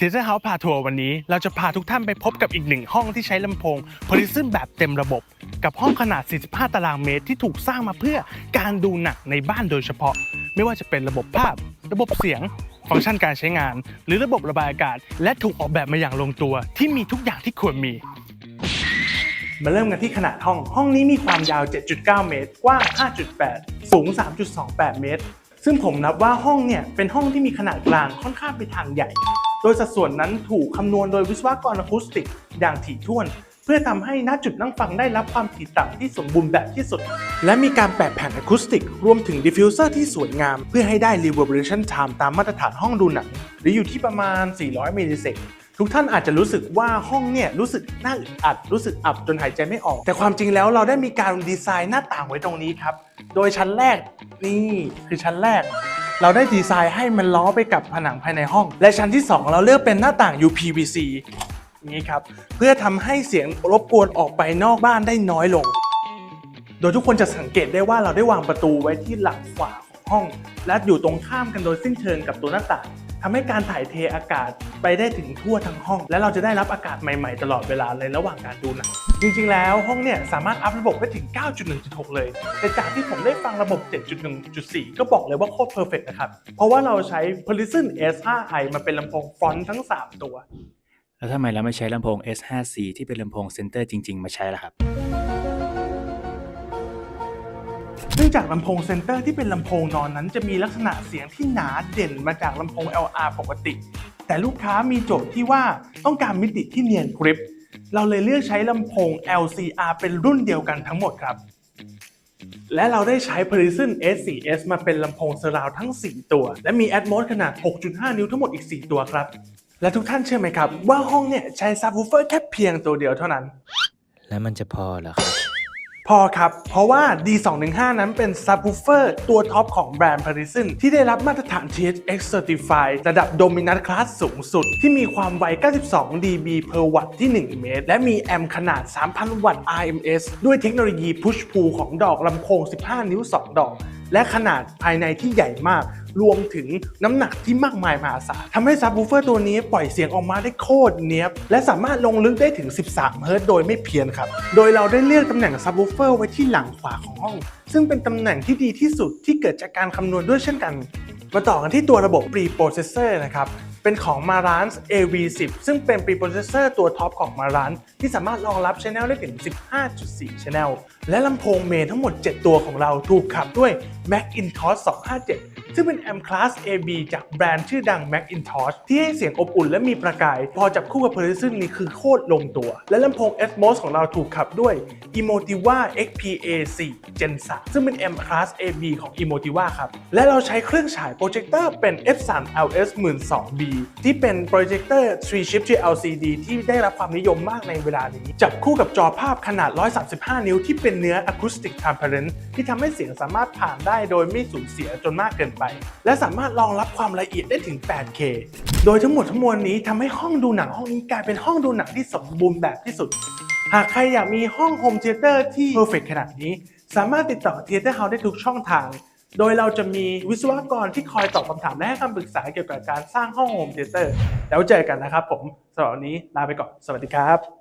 เทเซอร์เฮาส์พาทัวร์วันนี้เราจะพาทุกท่านไปพบกับอีกหนึ่งห้องที่ใช้ลำโพงโพลิซึมแบบเต็มระบบ กับห้องขนาด 45 ตารางเมตรที่ถูกสร้างมาเพื่อการดูหนังในบ้านโดยเฉพาะ ไม่ว่าจะเป็นระบบภาพ ระบบเสียง ฟังก์ชันการใช้งาน หรือระบบระบายอากาศ และถูกออกแบบมาอย่างลงตัว ที่มีทุกอย่างที่ควรมี มาเริ่มกันที่ขนาดห้อง ห้องนี้มีความยาว 7.9 เมตร กว้าง 5.8 สูง 3.28 เมตร ซึ่งผมนับว่าห้องเนี่ยเป็นห้องที่มีขนาดกลางค่อนข้างไปทางใหญ่ โดยสัดส่วนนั้นถูกคำนวณโดยวิศวกรอะคูสติกอย่างถี่ถ้วน เพื่อทำให้ณจุดนั่งฟังได้รับความถี่ต่ำที่สมบูรณ์แบบที่สุด และมีการแปะแผ่นอะคูสติก รวมถึงดิฟฟิวเซอร์ที่สวยงาม เพื่อให้ได้ reverberation time ตามมาตรฐานห้องดูหนังหรืออยู่ที่ประมาณ 400มิลลิเซกทุกท่านอาจจะรู้สึกว่าห้องเนี่ยรู้สึกน่าอึดอัด รู้สึกอับจนหายใจไม่ออก แต่ความจริงแล้วเราได้มีการดีไซน์หน้าต่างไว้ตรงนี้ครับ โดยชั้นแรกนี่คือชั้นแรก เราได้ดีไซน์ให้มันล้อไปกับผนังภายในห้อง และชั้นที่ 2 เราเลือกเป็นหน้าต่าง UPVC นี้ครับเพื่อทำให้เสียงรบกวนออกไปนอกบ้านได้น้อยลง โดยทุกคนจะสังเกตได้ว่าเราได้วางประตูไว้ที่หลังขวาของห้อง และอยู่ตรงข้ามกันโดยสิ้นเชิงกับตัวหน้าต่างทำให้การถ่ายเทอากาศไปได้ถึงทั่วทั้งห้อง และเราจะได้รับอากาศใหม่ๆ ตลอดเวลาเลยระหว่างการดูหนัง จริงๆ แล้วห้องเนี่ยสามารถอัพระบบได้ถึง 9.1.6 เลย แต่จากที่ผมได้ฟังระบบ 7.1.4 ก็บอกเลยว่าโคตรเพอร์เฟกนะครับ เพราะว่าเราใช้ p o l i s o n S5i มาเป็นลำโพงฟรอนต์ทั้ง 3 ตัว แล้วทำไมเราไม่ใช้ลำโพง S5C ที่เป็นลำโพงเซนเตอร์จริง ๆ มาใช้ล่ะครับเนื่องจากลำโพงเซนเตอร์ที่เป็นลำโพงนอนนั้น จะมีลักษณะเสียงที่หนาเด่นมาจากลำโพง LR ปกติ แต่ลูกค้ามีโจทย์ที่ว่าต้องการมิติที่เนียนกริป เราเลยเลือกใช้ลำโพง LCR เป็นรุ่นเดียวกันทั้งหมดครับ และเราได้ใช้ p r i s o n S4S มาเป็นลำโพงเซราวทั้ง 4 ตัว และมี Atmos ขนาด 6.5 นิ้วทั้งหมดอีก 4 ตัวครับ และทุกท่านเชื่อไหมครับ ว่าห้องเนี่ยใช้ซับวูเฟอร์แค่เพียงตัวเดียวเท่านั้น และมันจะพอเหรอครับ พอครับ เพราะว่า D215 นั้นเป็นซับวูเฟอร์ตัวท็อปของแบรนด์ Parison ที่ได้รับมาตรฐาน THX Certified ระดับ Dominant Class สูงสุด ที่มีความไว 92 dB per watt ที่ 1 เมตร และมีแอมป์ขนาด 3,000 วัตต์ RMS ด้วยเทคโนโลยี Push Pull ของดอกลำโพง 15 นิ้ว 2 ดอก และขนาดภายในที่ใหญ่มาก รวมถึงน้ำหนักที่มากมายมหาศาลทำให้ซับวูเฟอร์ตัวนี้ปล่อยเสียงออกมาได้โคตรเนี้ยบ และสามารถลงลึกได้ถึง 13 เฮิรตซ์โดยไม่เพี้ยนครับ โดยเราได้เลือกตำแหน่งซับวูเฟอร์ไว้ที่หลังขวาของห้อง ซึ่งเป็นตำแหน่งที่ดีที่สุดที่เกิดจากการคำนวณด้วยเช่นกัน มาต่อกันที่ตัวระบบ Preprocessor นะครับ เป็นของ Marantz AV10 ซึ่งเป็นปรีโปรเซสเซอร์ตัวท็อปของ Marantz ที่สามารถรองรับ Channel ได้ถึง 15.4 Channel และลำโพงเมนทั้งหมด 7 ตัวของเราถูกขับด้วย Macintosh 257ซึ่งเป็น M Class AB จากแบรนด์ชื่อดัง Macintosh ที่ให้เสียงอบอุ่นและมีประกาย พอจับคู่กับ p e r i s o n นี่คือโคตรลงตัว และลำโพง Atmos ของเราถูกขับด้วย Emotiva XPA4 Gen 3ซึ่งเป็น M Class AB ของ Emotiva ครับ และเราใช้เครื่องฉายโปรเจคเตอร์เป็น F3 LS 1 2 0 0 b ที่เป็นโปรเจคเตอร์ 3 chip LCD ที่ได้รับความนิยมมากในเวลานี้ จับคู่กับจอภาพขนาด 135 นิ้วที่เป็นเนื้อ Acoustic Transparent ที่ทำให้เสียงสามารถผ่านได้โดยไม่สูญเสียจนมากเกินไป และสามารถรองรับความละเอียดได้ถึง 8K โดยทั้งหมดทั้งมวลนี้ทำให้ห้องดูหนังห้องนี้กลายเป็นห้องดูหนังที่สมบูรณ์แบบที่สุด หากใครอยากมีห้องโฮมเทเตอร์ที่เพอร์เฟกขนาดนี้ สามารถติดต่อเทเตอร์เฮาได้ทุกช่องทาง โดยเราจะมีวิศวกรที่คอยตอบคำถามและให้คำปรึกษาเกี่ยวกับการสร้างห้องโฮมเทเตอร์แล้วเจอกันนะครับผมสำหรับวันนี้ลาไปก่อนสวัสดีครับ